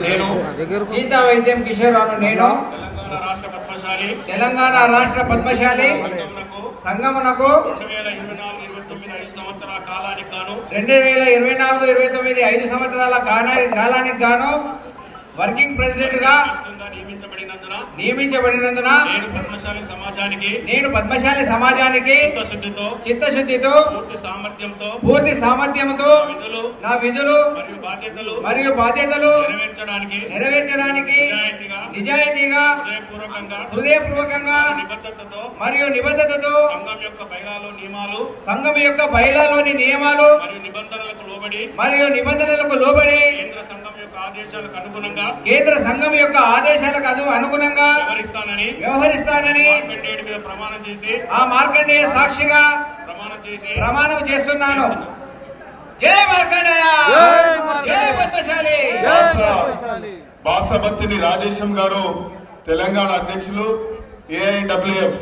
నేను సీతా వైద్యం కిషోర్ అను నేను తెలంగాణ రాష్ట్ర పద్మశాలి. తెలంగాణ రాష్ట్ర పద్మశాలి సంఘమునకు సంఘమునకు రెండు వేల ఇరవై నాలుగు ఇరవై తొమ్మిది ఐదు సంవత్సరాల రెండు వేల ఇరవై నాలుగు ఇరవై తొమ్మిది ఐదు సంవత్సరాల కాలానికి గాను కానా- కాలానికి గాను వర్కింగ్ ప్రెసిడెంట్గా నియమించబడినందున నియమించబడినందున నేను పద్మశాలి సమాజానికి నేను పద్మశాలి సమాజానికి చిత్తశుద్ధితో చిత్తశుద్ధితో పూర్తి సామర్థ్యంతో పూర్తి సామర్థ్యంతో విధులు నా విధులు మరియు బాధ్యతలు మరియు బాధ్యతలు నెరవేర్చడానికి నెరవేర్చడానికి నిజాయితీగా నిజాయితీగా హృదయపూర్వకంగా హృదయపూర్వకంగా నిబద్ధతతో మరియు నిబద్ధతతో సంఘం యొక్క బయలాలు నియమాలు సంఘం యొక్క బయలాలోని నియమాలు మరియు నిబంధనలకు లోబడి మరియు నిబంధనలకు లోబడి కేంద్ర సంఘం యొక్క ఆదేశాలకు అనుగుణంగా కేంద్ర సంఘం యొక్క ఆదేశాలకు అను అనుగుణంగా వ్యవహరిస్తానని వ్యవహరిస్తానని మీద ప్రమాణం చేసి ఆ మార్కండేయ సాక్షిగా ప్రమాణం చేసి ప్రమాణం చేస్తున్నాను. జై మార్కండేయ! జై పద్మశాలి! బాసబత్తిని రాజేశం గారు తెలంగాణ అధ్యక్షులు ఏఐడబ్ల్యూఎఫ్.